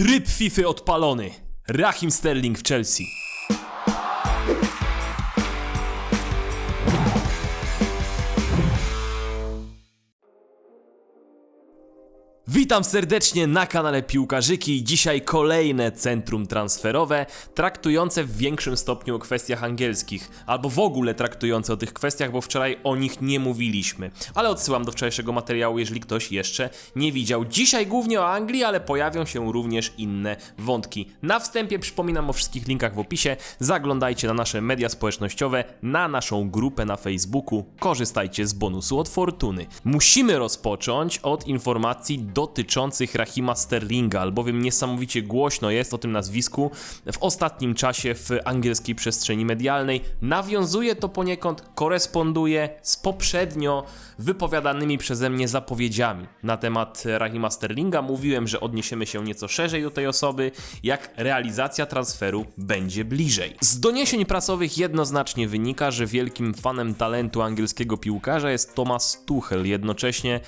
Tryb FIFA odpalony. Rahim Sterling w Chelsea. Witam serdecznie na kanale Piłkarzyki. Dzisiaj kolejne centrum transferowe, traktujące w większym stopniu o kwestiach angielskich, albo w ogóle traktujące o tych kwestiach, bo wczoraj o nich nie mówiliśmy. Ale odsyłam do wczorajszego materiału, jeżeli ktoś jeszcze nie widział. Dzisiaj głównie o Anglii, ale pojawią się również inne wątki. Na wstępie przypominam o wszystkich linkach w opisie. Zaglądajcie na nasze media społecznościowe, na naszą grupę na Facebooku. Korzystajcie z bonusu od Fortuny. Musimy rozpocząć od informacji dotyczących Rahima Sterlinga, albowiem niesamowicie głośno jest o tym nazwisku w ostatnim czasie w angielskiej przestrzeni medialnej. Nawiązuje to poniekąd, koresponduje z poprzednio wypowiadanymi przeze mnie zapowiedziami na temat Rahima Sterlinga. Mówiłem, że odniesiemy się nieco szerzej do tej osoby, jak realizacja transferu będzie bliżej. Z doniesień prasowych jednoznacznie wynika, że wielkim fanem talentu angielskiego piłkarza jest Thomas Tuchel. Jednocześnie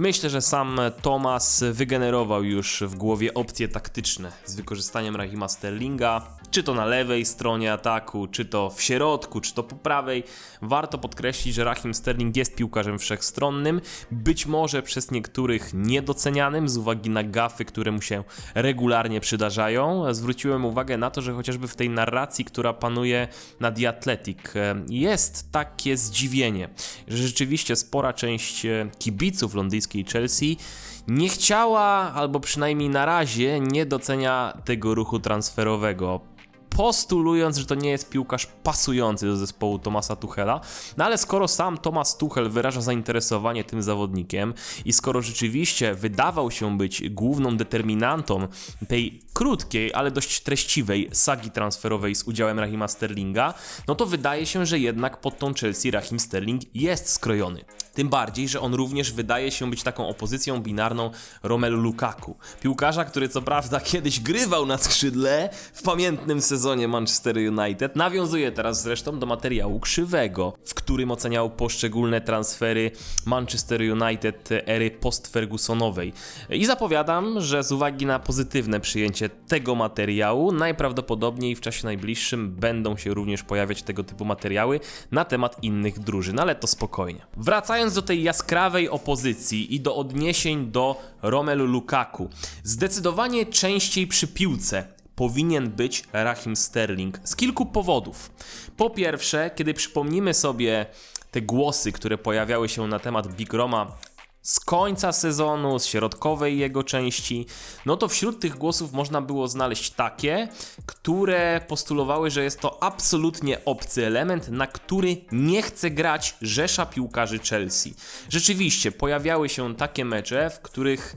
Myślę, że sam Thomas wygenerował już w głowie opcje taktyczne z wykorzystaniem Rahima Sterlinga, czy to na lewej stronie ataku, czy to w środku, czy to po prawej. Warto podkreślić, że Rahim Sterling jest piłkarzem wszechstronnym, być może przez niektórych niedocenianym z uwagi na gafy, które mu się regularnie przydarzają. Zwróciłem uwagę na to, że chociażby w tej narracji, która panuje na The Athletic, jest takie zdziwienie, że rzeczywiście spora część kibiców londyńskich Chelsea nie chciała, albo przynajmniej na razie nie docenia tego ruchu transferowego postulując, że to nie jest piłkarz pasujący do zespołu Tomasa Tuchela. No ale skoro sam Tomas Tuchel wyraża zainteresowanie tym zawodnikiem i skoro rzeczywiście wydawał się być główną determinantą tej krótkiej, ale dość treściwej sagi transferowej z udziałem Rahima Sterlinga, no to wydaje się, że jednak pod tą Chelsea Rahim Sterling jest skrojony. Tym bardziej, że on również wydaje się być taką opozycją binarną Romelu Lukaku. Piłkarza, który co prawda kiedyś grywał na skrzydle w pamiętnym sezonie Manchester United, nawiązuje teraz zresztą do materiału krzywego, w którym oceniał poszczególne transfery Manchester United ery post-Fergusonowej. I zapowiadam, że z uwagi na pozytywne przyjęcie tego materiału, najprawdopodobniej w czasie najbliższym będą się również pojawiać tego typu materiały na temat innych drużyn, ale to spokojnie. Wracając do tej jaskrawej opozycji i do odniesień do Romelu Lukaku, zdecydowanie częściej przy piłce powinien być Rahim Sterling z kilku powodów. Po pierwsze, kiedy przypomnimy sobie te głosy, które pojawiały się na temat Big Roma z końca sezonu, z środkowej jego części, no to wśród tych głosów można było znaleźć takie, które postulowały, że jest to absolutnie obcy element, na który nie chce grać rzesza piłkarzy Chelsea. Rzeczywiście pojawiały się takie mecze, w których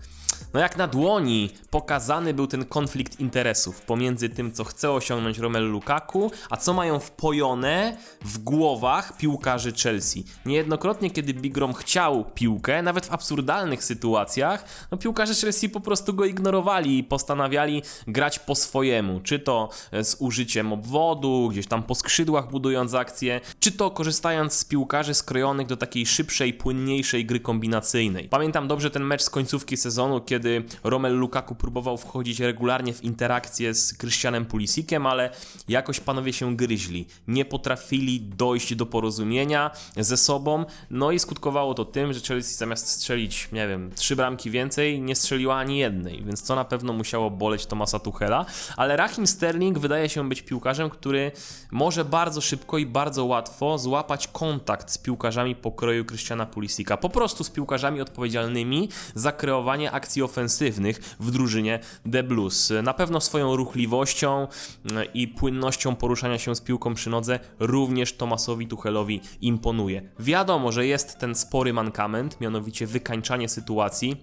no jak na dłoni pokazany był ten konflikt interesów pomiędzy tym, co chce osiągnąć Romelu Lukaku, a co mają wpojone w głowach piłkarzy Chelsea. Niejednokrotnie, kiedy Big Rom chciał piłkę, nawet w absurdalnych sytuacjach, no piłkarze Chelsea po prostu go ignorowali i postanawiali grać po swojemu, czy to z użyciem obwodu, gdzieś tam po skrzydłach budując akcję, czy to korzystając z piłkarzy skrojonych do takiej szybszej, płynniejszej gry kombinacyjnej. Pamiętam dobrze ten mecz z końcówki sezonu, kiedy Romel Lukaku próbował wchodzić regularnie w interakcję z Christianem Pulisikiem, ale jakoś panowie się gryźli. Nie potrafili dojść do porozumienia ze sobą, no i skutkowało to tym, że Chelsea zamiast strzelić, nie wiem, trzy bramki więcej, nie strzeliła ani jednej, więc co na pewno musiało boleć Tomasa Tuchela, ale Rahim Sterling wydaje się być piłkarzem, który może bardzo szybko i bardzo łatwo złapać kontakt z piłkarzami pokroju Christiana Pulisika, po prostu z piłkarzami odpowiedzialnymi za kreowanie akcji akcji ofensywnych w drużynie The Blues. Na pewno swoją ruchliwością mm, i płynnością poruszania się z piłką przy nodze również Tomasowi Tuchelowi imponuje. Wiadomo, że jest ten spory mankament, mianowicie wykańczanie sytuacji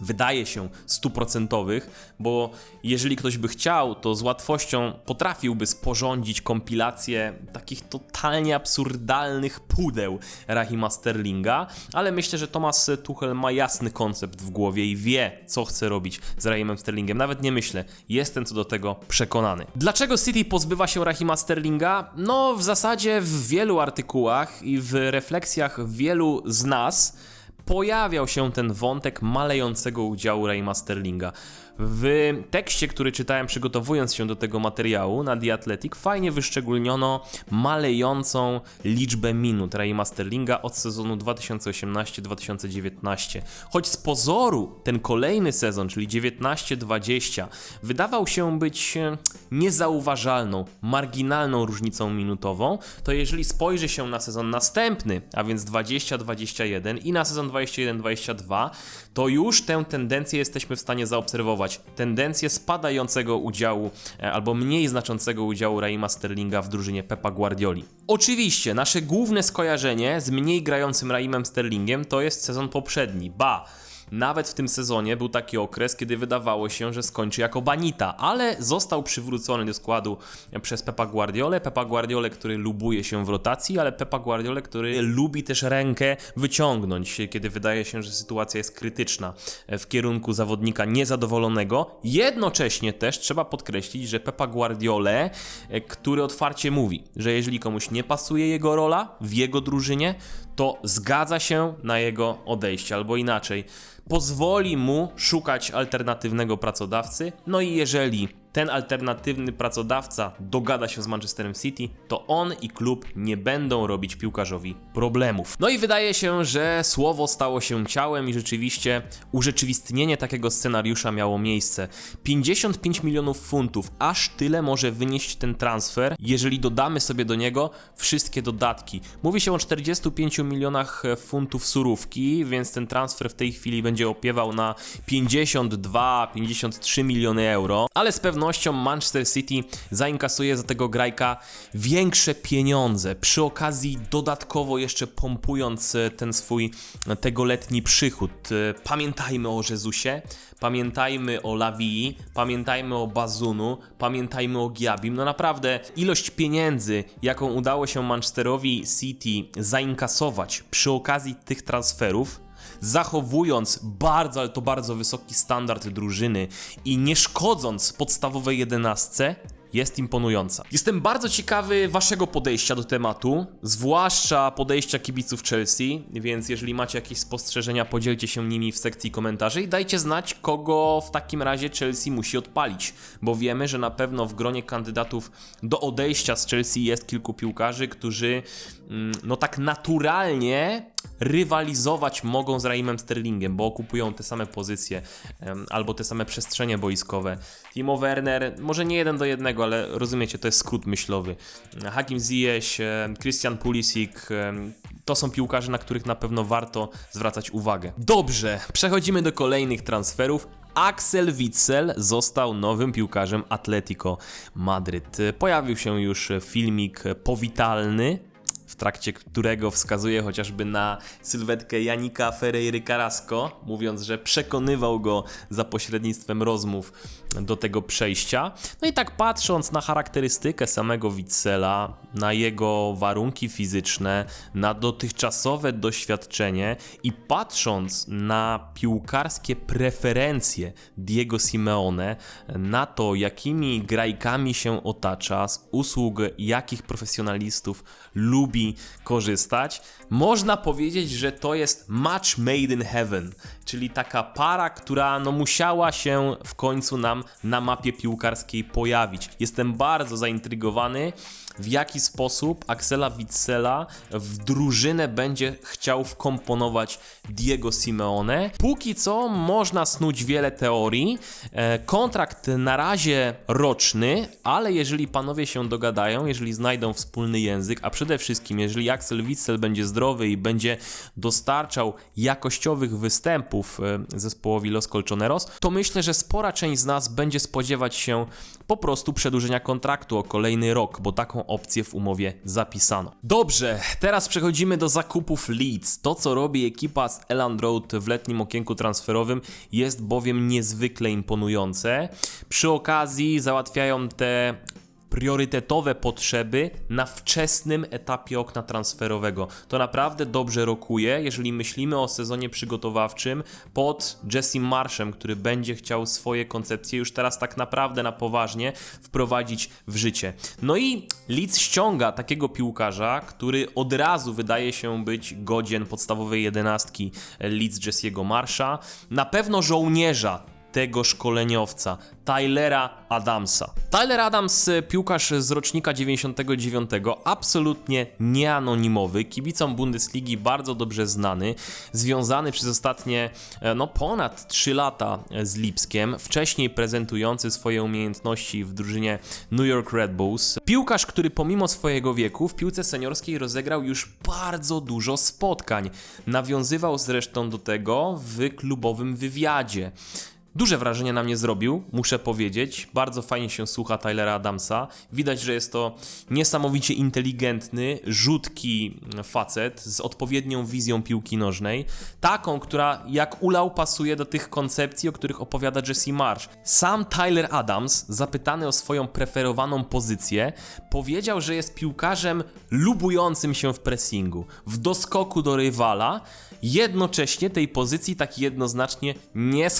wydaje się stuprocentowych, bo jeżeli ktoś by chciał, to z łatwością potrafiłby sporządzić kompilację takich totalnie absurdalnych pudeł Rahima Sterlinga, ale myślę, że Thomas Tuchel ma jasny koncept w głowie i wie, co chce robić z Rahimem Sterlingiem. Nawet nie myślę, jestem co do tego przekonany. Dlaczego City pozbywa się Rahima Sterlinga? No, w zasadzie w wielu artykułach i w refleksjach wielu z nas pojawiał się ten wątek malejącego udziału Rayma Sterlinga. W tekście, który czytałem przygotowując się do tego materiału na The Athletic, fajnie wyszczególniono malejącą liczbę minut Raima Sterlinga od sezonu 2018-2019. Choć z pozoru ten kolejny sezon, czyli 19-20, wydawał się być e, niezauważalną, marginalną różnicą minutową, to jeżeli spojrzy się na sezon następny, a więc 20-21 i na sezon 21-22, to już tę tendencję jesteśmy w stanie zaobserwować. Tendencję spadającego udziału e, albo mniej znaczącego udziału Raima Sterlinga w drużynie Pepa Guardioli. Oczywiście, nasze główne skojarzenie z mniej grającym Raimem Sterlingiem to jest sezon poprzedni. Ba! Nawet w tym sezonie był taki okres, kiedy wydawało się, że skończy jako Banita, ale został przywrócony do składu przez Pepa Guardiolę. Pepa Guardiolę, który lubuje się w rotacji, ale Pepa Guardiolę, który lubi też rękę wyciągnąć, kiedy wydaje się, że sytuacja jest krytyczna w kierunku zawodnika niezadowolonego. Jednocześnie też trzeba podkreślić, że Pepa Guardiolę, który otwarcie mówi, że jeżeli komuś nie pasuje jego rola w jego drużynie, to zgadza się na jego odejście, albo inaczej, pozwoli mu szukać alternatywnego pracodawcy. No i jeżeli ten alternatywny pracodawca dogada się z Manchesterem City, to on i klub nie będą robić piłkarzowi problemów. No i wydaje się, że słowo stało się ciałem i rzeczywiście urzeczywistnienie takiego scenariusza miało miejsce. 55 milionów funtów, aż tyle może wynieść ten transfer, jeżeli dodamy sobie do niego wszystkie dodatki. Mówi się o 45 milionach funtów surówki, więc ten transfer w tej chwili będzie opiewał na 52-53 miliony euro, ale z pewnością Manchester City zainkasuje za tego grajka większe pieniądze, przy okazji dodatkowo jeszcze pompując e, ten swój e, tegoletni przychód. E, Pamiętajmy o Jezusie, pamiętajmy o Lawii, pamiętajmy o Bazunu, pamiętajmy o Giabim. No naprawdę ilość pieniędzy, jaką udało się Manchesterowi City zainkasować przy okazji tych transferów, zachowując bardzo, ale to bardzo wysoki standard drużyny i nie szkodząc podstawowej jedenastce, jest imponująca. Jestem bardzo ciekawy waszego podejścia do tematu, zwłaszcza podejścia kibiców Chelsea, więc jeżeli macie jakieś spostrzeżenia, podzielcie się nimi w sekcji komentarzy i dajcie znać, kogo w takim razie Chelsea musi odpalić, bo wiemy, że na pewno w gronie kandydatów do odejścia z Chelsea jest kilku piłkarzy, którzy mm, no tak naturalnie rywalizować mogą z Raimem Sterlingiem, bo okupują te same pozycje albo te same przestrzenie boiskowe. Timo Werner, może nie jeden do jednego, ale rozumiecie, to jest skrót myślowy. Hakim Ziyech, Christian Pulisic, to są piłkarze, na których na pewno warto zwracać uwagę. Dobrze, przechodzimy do kolejnych transferów. Axel Witsel został nowym piłkarzem Atletico Madryt. Pojawił się już filmik powitalny w trakcie którego wskazuje chociażby na sylwetkę Janika Ferreiry Carrasco, mówiąc, że przekonywał go za pośrednictwem rozmów do tego przejścia. No i tak patrząc na charakterystykę samego Witzela, na jego warunki fizyczne, na dotychczasowe doświadczenie i patrząc na piłkarskie preferencje Diego Simeone, na to jakimi grajkami się otacza, z usług jakich profesjonalistów lubi korzystać, można powiedzieć, że to jest match made in heaven, czyli taka para, która no musiała się w końcu nam na mapie piłkarskiej pojawić. Jestem bardzo zaintrygowany, w jaki sposób Axela Witzela w drużynę będzie chciał wkomponować Diego Simeone. Póki co można snuć wiele teorii. E, Kontrakt na razie roczny, ale jeżeli panowie się dogadają, jeżeli znajdą wspólny język, a przede wszystkim jeżeli Axel Witsel będzie zdrowy i będzie dostarczał jakościowych występów e, zespołowi Los Colchoneros, to myślę, że spora część z nas będzie spodziewać się po prostu przedłużenia kontraktu o kolejny rok, bo taką opcję w umowie zapisano. Dobrze, teraz przechodzimy do zakupów Leeds. To, co robi ekipa z Elland Road w letnim okienku transferowym, jest bowiem niezwykle imponujące. Przy okazji załatwiają te priorytetowe potrzeby na wczesnym etapie okna transferowego. To naprawdę dobrze rokuje, jeżeli myślimy o sezonie przygotowawczym pod Jessim Marshem, który będzie chciał swoje koncepcje już teraz tak naprawdę na poważnie wprowadzić w życie. No i Leeds ściąga takiego piłkarza, który od razu wydaje się być godzien podstawowej jedenastki Leeds Jessiego Marsha. Na pewno żołnierza tego szkoleniowca, Tylera Adamsa. Tyler Adams, e, piłkarz z rocznika 99, absolutnie nieanonimowy, kibicom Bundesligi bardzo dobrze znany, związany przez ostatnie e, no ponad 3 lata z Lipskiem, wcześniej prezentujący swoje umiejętności w drużynie New York Red Bulls. Piłkarz, który pomimo swojego wieku w piłce seniorskiej rozegrał już bardzo dużo spotkań. Nawiązywał zresztą do tego w klubowym wywiadzie. Duże wrażenie na mnie zrobił, muszę powiedzieć. Bardzo fajnie się słucha Tylera Adamsa. Widać, że jest to niesamowicie inteligentny, rzutki facet z odpowiednią wizją piłki nożnej. Taką, która jak ulał pasuje do tych koncepcji, o których opowiada Jesse Marsh. Sam Tyler Adams, zapytany o swoją preferowaną pozycję, powiedział, że jest piłkarzem lubującym się w pressingu, w doskoku do rywala, jednocześnie tej pozycji tak jednoznacznie nie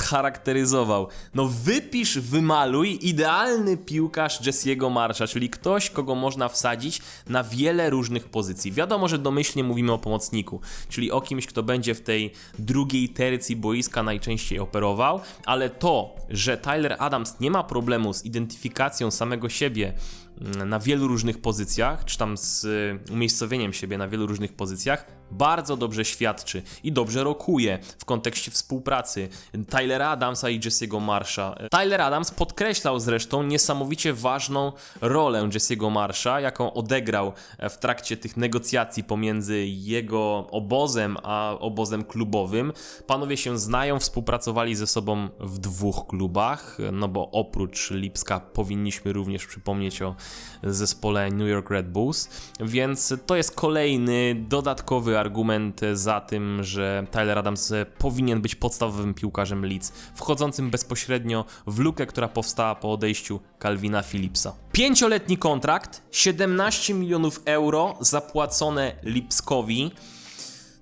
No wypisz, wymaluj idealny piłkarz Jesse'ego Marsha, czyli ktoś, kogo można wsadzić na wiele różnych pozycji. Wiadomo, że domyślnie mówimy o pomocniku, czyli o kimś, kto będzie w tej drugiej tercji boiska najczęściej operował, ale to, że Tyler Adams nie ma problemu z identyfikacją samego siebie mm, na wielu różnych pozycjach, czy tam z y, umiejscowieniem siebie na wielu różnych pozycjach, bardzo dobrze świadczy i dobrze rokuje w kontekście współpracy Tylera Adamsa i Jesse'ego Marsha. Tyler Adams podkreślał zresztą niesamowicie ważną rolę Jesse'ego Marsha, jaką odegrał w trakcie tych negocjacji pomiędzy jego obozem a obozem klubowym. Panowie się znają, współpracowali ze sobą w dwóch klubach, no bo oprócz Lipska powinniśmy również przypomnieć o zespole New York Red Bulls, więc to jest kolejny dodatkowy argument za tym, że Tyler Adams powinien być podstawowym piłkarzem Leeds, wchodzącym bezpośrednio w lukę, która powstała po odejściu Calvina Phillipsa. Pięcioletni kontrakt, 17 milionów euro zapłacone Lipskowi.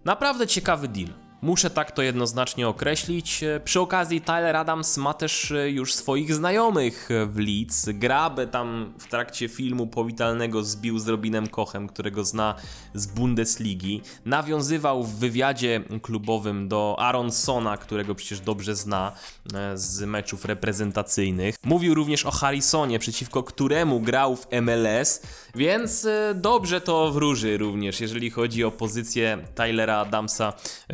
Naprawdę ciekawy deal. Muszę tak to jednoznacznie określić. Przy okazji Tyler Adams ma też e, już swoich znajomych w Leeds. Grabę tam w trakcie filmu powitalnego zbił z Robinem Kochem, którego zna z Bundesligi. Nawiązywał w wywiadzie klubowym do Aronsona, którego przecież dobrze zna e, z meczów reprezentacyjnych. Mówił również o Harrisonie, przeciwko któremu grał w MLS, więc e, dobrze to wróży również, jeżeli chodzi o pozycję Tylera Adamsa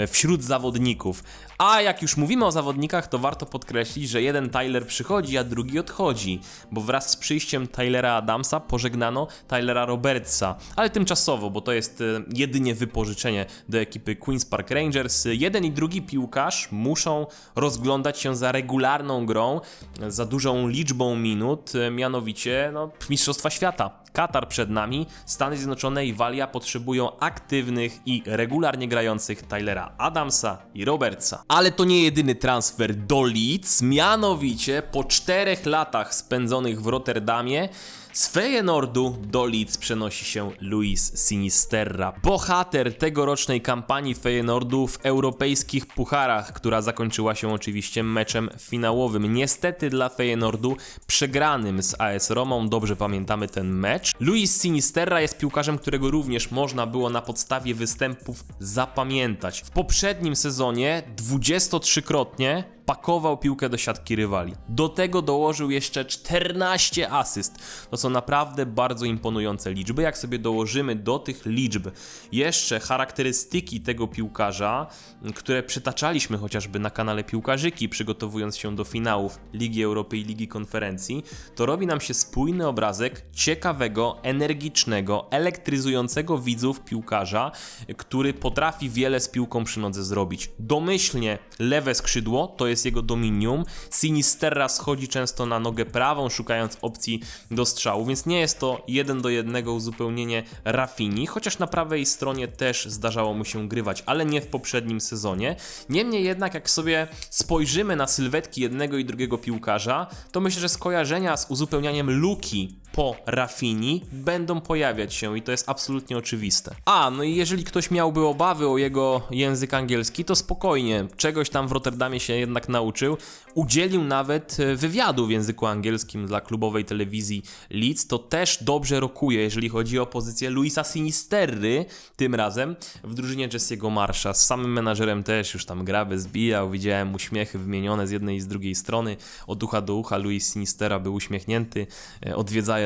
wśród zawodników. A jak już mówimy o zawodnikach, to warto podkreślić, że jeden Tyler przychodzi, a drugi odchodzi, bo wraz z przyjściem Tylera Adamsa pożegnano Tylera Robertsa, ale tymczasowo, bo to jest e, jedynie wypożyczenie do ekipy Queen's Park Rangers. Jeden i drugi piłkarz muszą rozglądać się za regularną grą, za dużą liczbą minut, e, mianowicie no, Mistrzostwa Świata. Katar przed nami, Stany Zjednoczone i Walia potrzebują aktywnych i regularnie grających Tylera Adamsa i Robertsa. Ale to nie jedyny transfer do Leeds, mianowicie po czterech latach spędzonych w Rotterdamie z Feyenoordu do Leeds przenosi się Luis Sinisterra, bohater tegorocznej kampanii Feyenoordu w europejskich pucharach, która zakończyła się oczywiście meczem finałowym. Niestety dla Feyenoordu przegranym z AS Romą, dobrze pamiętamy ten mecz. Luis Sinisterra jest piłkarzem, którego również można było na podstawie występów zapamiętać. W poprzednim sezonie 23-krotnie pakował piłkę do siatki rywali. Do tego dołożył jeszcze 14 asyst. To są naprawdę bardzo imponujące liczby. Jak sobie dołożymy do tych liczb jeszcze charakterystyki tego piłkarza, które przytaczaliśmy chociażby na kanale Piłkarzyki, przygotowując się do finałów Ligi Europy i Ligi Konferencji, to robi nam się spójny obrazek ciekawego, energicznego, elektryzującego widzów piłkarza, który potrafi wiele z piłką przy nodze zrobić. Domyślnie lewe skrzydło to jest jest jego dominium. Sinisterra schodzi często na nogę prawą, szukając opcji do strzału, więc nie jest to jeden do jednego uzupełnienie Rafini, chociaż na prawej stronie też zdarzało mu się grywać, ale nie w poprzednim sezonie. Niemniej jednak, jak sobie spojrzymy na sylwetki jednego i drugiego piłkarza, to myślę, że skojarzenia z uzupełnianiem luki po Rafini będą pojawiać się i to jest absolutnie oczywiste. A, no i jeżeli ktoś miałby obawy o jego język angielski, to spokojnie, czegoś tam w Rotterdamie się jednak nauczył. Udzielił nawet e, wywiadu w języku angielskim dla klubowej telewizji Leeds, to też dobrze rokuje, jeżeli chodzi o pozycję Luisa Sinisterry, tym razem w drużynie Jesse'ego Marsha. Z samym menażerem też już tam grabę zbijał, widziałem uśmiechy wymienione z jednej i z drugiej strony. Od ucha do ucha Luis Sinistera był uśmiechnięty,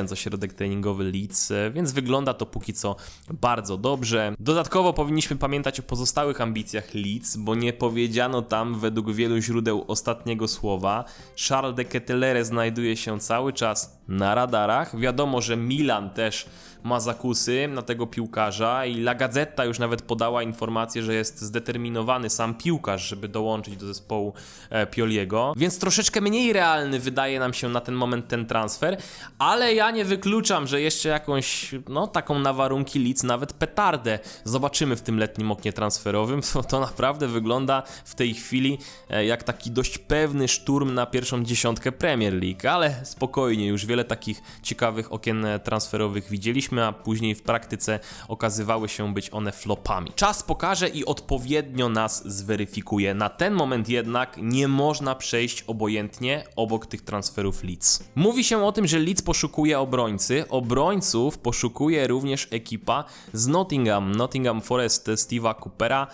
e, odwiedzając ośrodek treningowy Leeds, e, więc wygląda to póki co bardzo dobrze. Dodatkowo powinniśmy pamiętać o pozostałych ambicjach Leeds, bo nie powiedziano tam według wielu źródeł ostatniego słowa. Charles de Ketelere znajduje się cały czas na radarach. Wiadomo, że Milan też ma zakusy na tego piłkarza i La Gazzetta już nawet podała informację, że jest zdeterminowany sam piłkarz, żeby dołączyć do zespołu e, Pioliego. Więc troszeczkę mniej realny wydaje nam się na ten moment ten transfer, ale ja nie wykluczam, że jeszcze jakąś, no taką na warunki Leeds, nawet petardę zobaczymy w tym letnim oknie transferowym. To, to naprawdę wygląda w tej chwili e, jak taki dość pewny szturm na pierwszą dziesiątkę Premier League, ale spokojnie, już wiele takich ciekawych okien e, transferowych widzieliśmy, a później w praktyce okazywały się być one flopami. Czas pokaże i odpowiednio nas zweryfikuje. Na ten moment jednak nie można przejść obojętnie obok tych transferów Leeds. Mówi się o tym, że Leeds poszukuje obrońcy. Obrońców poszukuje również ekipa z Nottingham. Nottingham Forest Steve'a Coopera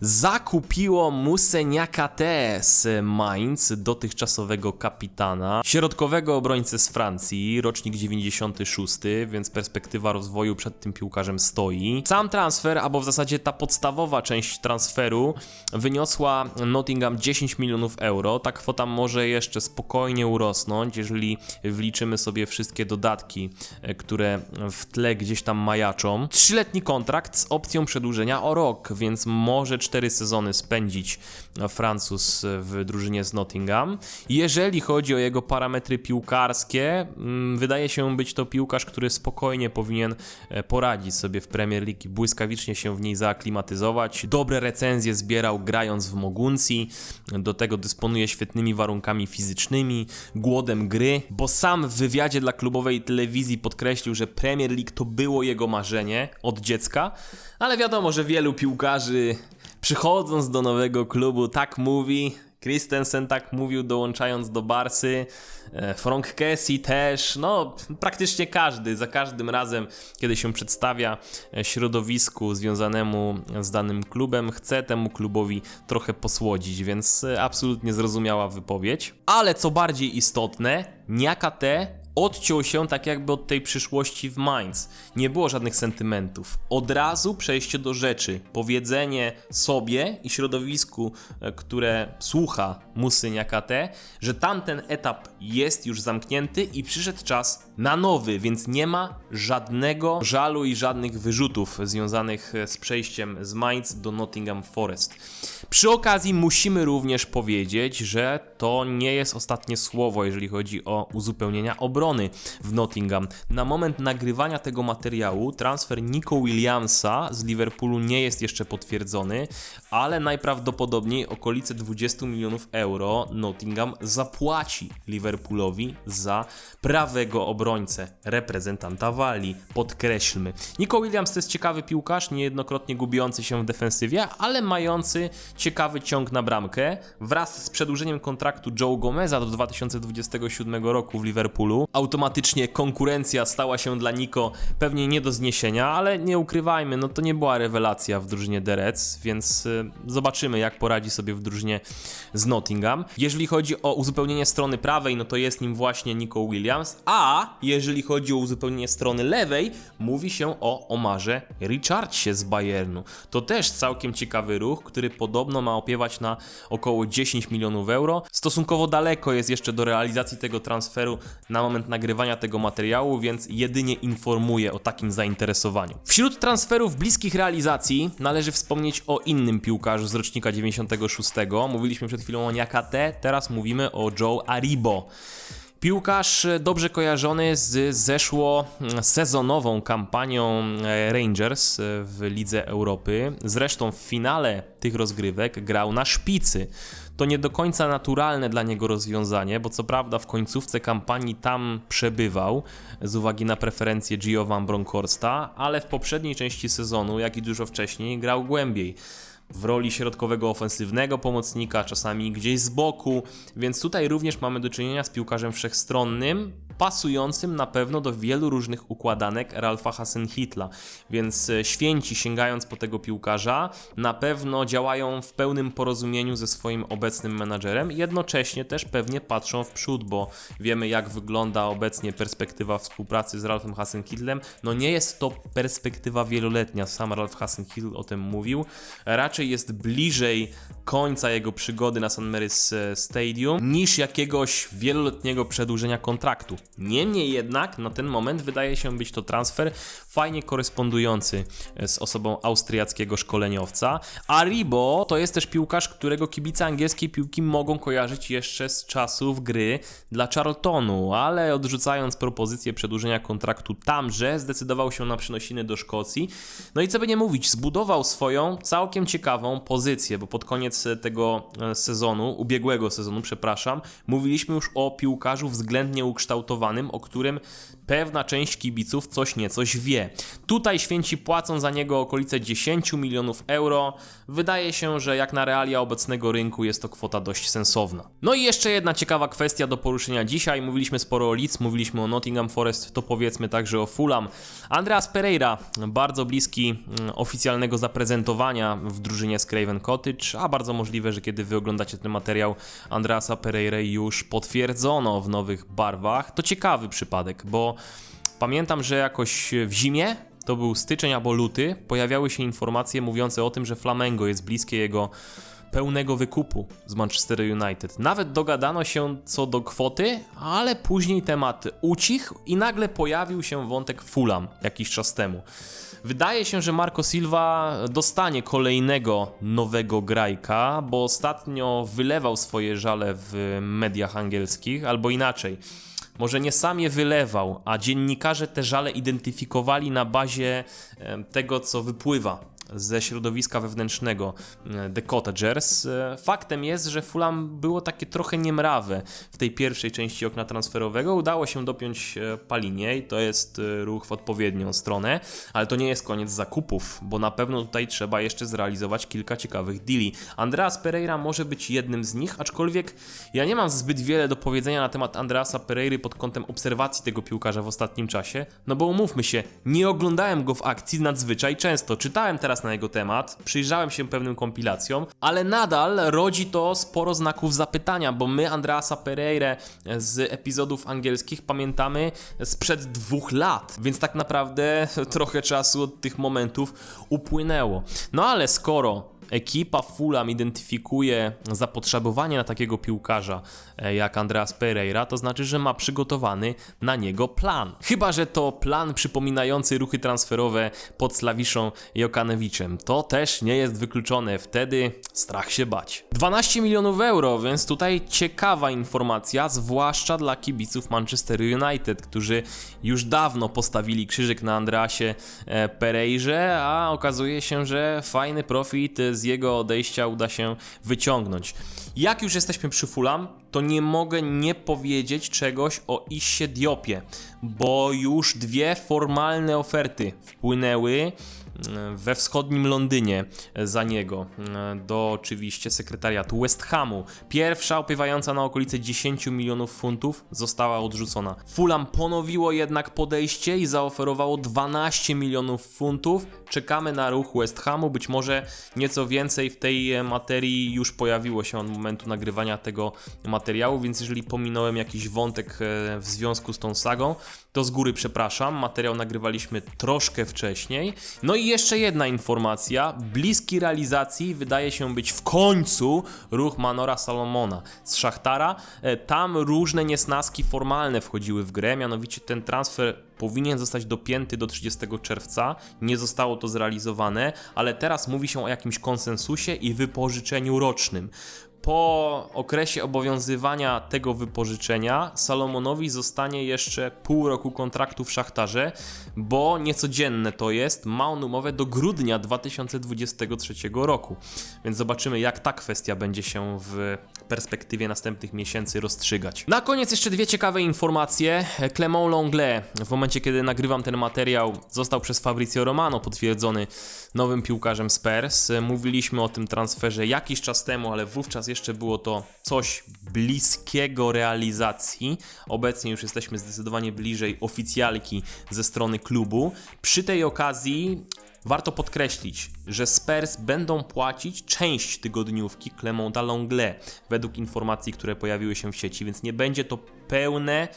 zakupiło Museniaka T Mainz, dotychczasowego kapitana, środkowego obrońcę z Francji, rocznik 96, więc perspektywa rozwoju przed tym piłkarzem stoi. Sam transfer, albo w zasadzie ta podstawowa część transferu wyniosła Nottingham 10 milionów euro. Ta kwota może jeszcze spokojnie urosnąć, jeżeli wliczymy sobie wszystkie dodatki, e, które w tle gdzieś tam majaczą. Trzyletni kontrakt z opcją przedłużenia o rok, więc może cztery sezony spędzić Francuz w drużynie z Nottingham. Jeżeli chodzi o jego parametry piłkarskie, mm, wydaje się być to piłkarz, który spokojnie powinien e, poradzić sobie w Premier League i błyskawicznie się w niej zaaklimatyzować. Dobre recenzje zbierał grając w Moguncji, do tego dysponuje świetnymi warunkami fizycznymi, głodem gry, bo sam w wywiadzie dla klubowej telewizji podkreślił, że Premier League to było jego marzenie od dziecka, ale wiadomo, że wielu piłkarzy przychodząc do nowego klubu tak mówi. Christensen tak mówił, dołączając do Barsy. e, Frank Kessie też. No, praktycznie każdy, za każdym razem, kiedy się przedstawia e, środowisku związanemu z danym klubem, chce temu klubowi trochę posłodzić, więc e, absolutnie zrozumiała wypowiedź. Ale co bardziej istotne, Niakate odciął się tak jakby od tej przyszłości w Mainz. Nie było żadnych sentymentów. Od razu przejście do rzeczy. Powiedzenie sobie i środowisku, e, które słucha Musy Niakate, że tamten etap jest już zamknięty i przyszedł czas na nowy, więc nie ma żadnego żalu i żadnych wyrzutów związanych e, z przejściem z Mainz do Nottingham Forest. Przy okazji musimy również powiedzieć, że to nie jest ostatnie słowo, jeżeli chodzi o uzupełnienia obrony w Nottingham. Na moment nagrywania tego materiału transfer Nico Williamsa z Liverpoolu nie jest jeszcze potwierdzony, ale najprawdopodobniej okolice 20 milionów euro Nottingham zapłaci Liverpoolowi za prawego obrońcę, reprezentanta Walii. Podkreślmy. Nico Williams to jest ciekawy piłkarz, niejednokrotnie gubiący się w defensywie, ale mający ciekawy ciąg na bramkę. Wraz z przedłużeniem kontraktu Joe Gomeza do 2027 roku w Liverpoolu, automatycznie konkurencja stała się dla Nico pewnie nie do zniesienia, ale nie ukrywajmy, no to nie była rewelacja w drużynie The więc y, zobaczymy jak poradzi sobie w drużynie z Nottingham. Jeżeli chodzi o uzupełnienie strony prawej, no to jest nim właśnie Nico Williams, a jeżeli chodzi o uzupełnienie strony lewej, mówi się o Omarze Richardsie z Bayernu. To też całkiem ciekawy ruch, który podobno ma opiewać na około 10 milionów euro. Stosunkowo daleko jest jeszcze do realizacji tego transferu na moment nagrywania tego materiału, więc jedynie informuję o takim zainteresowaniu. Wśród transferów bliskich realizacji należy wspomnieć o innym piłkarzu z rocznika 96. Mówiliśmy przed chwilą o Niakate, teraz mówimy o Joe Aribo. Piłkarz e, dobrze kojarzony z zeszło mm, sezonową kampanią e, Rangers e, w Lidze Europy. Zresztą w finale tych rozgrywek grał na szpicy. To nie do końca naturalne dla niego rozwiązanie, bo co prawda w końcówce kampanii tam przebywał z uwagi na preferencje Gio Van Bronckhorsta, ale w poprzedniej części sezonu, jak i dużo wcześniej, grał głębiej w roli środkowego ofensywnego pomocnika, czasami gdzieś z boku, więc tutaj również mamy do czynienia z piłkarzem wszechstronnym, pasującym na pewno do wielu różnych układanek Ralfa Hasenhitla. Więc e, święci sięgając po tego piłkarza, na pewno działają w pełnym porozumieniu ze swoim obecnym menadżerem, jednocześnie też pewnie patrzą w przód, bo wiemy jak wygląda obecnie perspektywa współpracy z Ralfem Hasenhitlem. No nie jest to perspektywa wieloletnia, sam Ralf Hasenhitl o tym mówił. Raczej jest bliżej końca jego przygody na St. Mary's e, Stadium niż jakiegoś wieloletniego przedłużenia kontraktu. Niemniej jednak na ten moment wydaje się być to transfer fajnie korespondujący e, z osobą austriackiego szkoleniowca. A Ribo to jest też piłkarz, którego kibice angielskiej piłki mogą kojarzyć jeszcze z czasów gry dla Charltonu, ale odrzucając propozycję przedłużenia kontraktu tamże, zdecydował się na przynosiny do Szkocji. No i co by nie mówić, zbudował swoją całkiem ciekawą pozycję, bo pod koniec tego e, sezonu, ubiegłego sezonu, przepraszam, mówiliśmy już o piłkarzu względnie ukształtowanym, o którym pewna część kibiców coś niecoś wie. Tutaj święci płacą za niego okolice 10 milionów euro. Wydaje się, że jak na realia obecnego rynku jest to kwota dość sensowna. No i jeszcze jedna ciekawa kwestia do poruszenia dzisiaj. Mówiliśmy sporo o Leeds, mówiliśmy o Nottingham Forest, to powiedzmy także o Fulham. Andreas Pereira, bardzo bliski mm, oficjalnego zaprezentowania w drużynie z Craven Cottage, a bardzo możliwe, że kiedy wy oglądacie ten materiał Andreasa Pereira już potwierdzono w nowych barwach. To ciekawy przypadek, bo Pamiętam, że jakoś w zimie, to był styczeń albo luty, pojawiały się informacje mówiące o tym, że Flamengo jest bliskie jego pełnego wykupu z Manchester United. Nawet dogadano się co do kwoty, ale później temat ucichł i nagle pojawił się wątek Fulham jakiś czas temu. Wydaje się, że Marco Silva dostanie kolejnego nowego grajka, bo ostatnio wylewał swoje żale w mediach angielskich, albo inaczej może nie sam je wylewał, a dziennikarze te żale identyfikowali na bazie tego, co wypływa ze środowiska wewnętrznego e, The Cottagers. E, faktem jest, że Fulham było takie trochę niemrawe w tej pierwszej części okna transferowego. Udało się dopiąć e, Palinie i to jest ruch w odpowiednią stronę, ale to nie jest koniec zakupów, bo na pewno tutaj trzeba jeszcze zrealizować kilka ciekawych deali. Andreas Pereira może być jednym z nich, aczkolwiek ja nie mam zbyt wiele do powiedzenia na temat Andreasa Pereiry pod kątem obserwacji tego piłkarza w ostatnim czasie, no bo umówmy się, nie oglądałem go w akcji nadzwyczaj często. Czytałem teraz na jego temat, przyjrzałem się pewnym kompilacjom, ale nadal rodzi to sporo znaków zapytania, bo my Andreasa Pereira z epizodów angielskich pamiętamy sprzed dwóch lat, więc tak naprawdę trochę czasu od tych momentów upłynęło. No ale skoro ekipa Fulham identyfikuje zapotrzebowanie na takiego piłkarza e, jak Andreas Pereira, to znaczy, że ma przygotowany na niego plan. Chyba, że to plan przypominający ruchy transferowe pod Slawiszą Jokanewiczem. To też nie jest wykluczone, wtedy strach się bać. 12 milionów euro, więc tutaj ciekawa informacja, zwłaszcza dla kibiców Manchester United, którzy już dawno postawili krzyżyk na Andreasie e, Pereirze, a okazuje się, że fajny profit z z jego odejścia uda się wyciągnąć. Jak już jesteśmy przy Fulham, to nie mogę nie powiedzieć czegoś o Isie Diopie, bo już dwie formalne oferty wpłynęły we wschodnim Londynie za niego, do oczywiście sekretariatu West Hamu. Pierwsza opiewająca na okolice 10 milionów funtów została odrzucona. Fulham ponowiło jednak podejście i zaoferowało 12 milionów funtów. Czekamy na ruch West Hamu, być może nieco więcej w tej materii już pojawiło się od momentu nagrywania tego materiału, więc jeżeli pominąłem jakiś wątek e, w związku z tą sagą, to z góry przepraszam, materiał nagrywaliśmy troszkę wcześniej. No i jeszcze jedna informacja, bliski realizacji wydaje się być w końcu ruch Manora Salomona z Szachtara. E, tam różne niesnaski formalne wchodziły w grę, mianowicie ten transfer powinien zostać dopięty do 30 czerwca. Nie zostało to zrealizowane, ale teraz mówi się o jakimś konsensusie i wypożyczeniu rocznym. Po okresie obowiązywania tego wypożyczenia Salomonowi zostanie jeszcze pół roku kontraktu w szachtarze, bo niecodzienne to jest. Ma on umowę do grudnia 2023 roku. Więc zobaczymy, jak ta kwestia będzie się w perspektywie następnych miesięcy rozstrzygać. Na koniec jeszcze dwie ciekawe informacje. Clement Longley, w momencie kiedy nagrywam ten materiał, został przez Fabrizio Romano potwierdzony nowym piłkarzem Spurs. Mówiliśmy o tym transferze jakiś czas temu, ale wówczas jeszcze było to coś bliskiego realizacji. Obecnie już jesteśmy zdecydowanie bliżej oficjalki ze strony klubu. Przy tej okazji Warto podkreślić, że Spurs będą płacić część tygodniówki Clemonta Longley, według informacji, które pojawiły się w sieci, więc nie będzie to pełne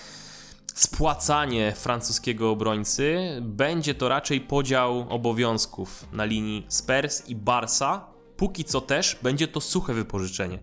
spłacanie francuskiego obrońcy. Będzie to raczej podział obowiązków na linii Spurs i Barca. Póki co też będzie to suche wypożyczenie.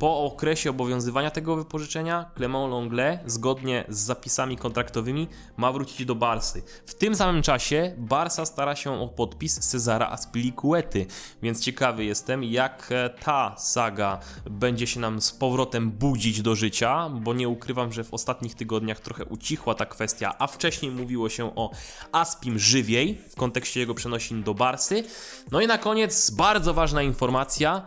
Po okresie obowiązywania tego wypożyczenia Clement Longley, zgodnie z zapisami kontraktowymi, ma wrócić do Barsy. W tym samym czasie Barsa stara się o podpis Cezara Aspilicuety, więc ciekawy jestem, jak e, ta saga będzie się nam z powrotem budzić do życia, bo nie ukrywam, że w ostatnich tygodniach trochę ucichła ta kwestia, a wcześniej mówiło się o Aspim żywiej w kontekście jego przenosin do Barsy. No i na koniec bardzo ważna informacja.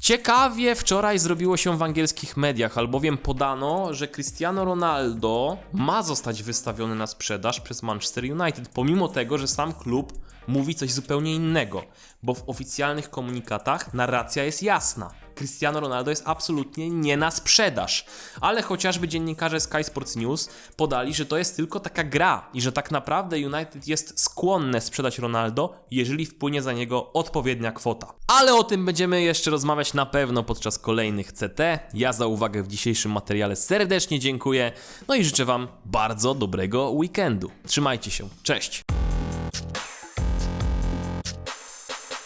Ciekawie wczoraj zrobiło się w angielskich mediach, albowiem podano, że Cristiano Ronaldo ma zostać wystawiony na sprzedaż przez Manchester United, pomimo tego, że sam klub mówi coś zupełnie innego, bo w oficjalnych komunikatach narracja jest jasna. Cristiano Ronaldo jest absolutnie nie na sprzedaż, ale chociażby dziennikarze Sky Sports News podali, że to jest tylko taka gra i że tak naprawdę United jest skłonne sprzedać Ronaldo, jeżeli wpłynie za niego odpowiednia kwota. Ale o tym będziemy jeszcze rozmawiać na pewno podczas kolejnych CT. Ja za uwagę w dzisiejszym materiale serdecznie dziękuję, no i życzę Wam bardzo dobrego weekendu. Trzymajcie się, cześć!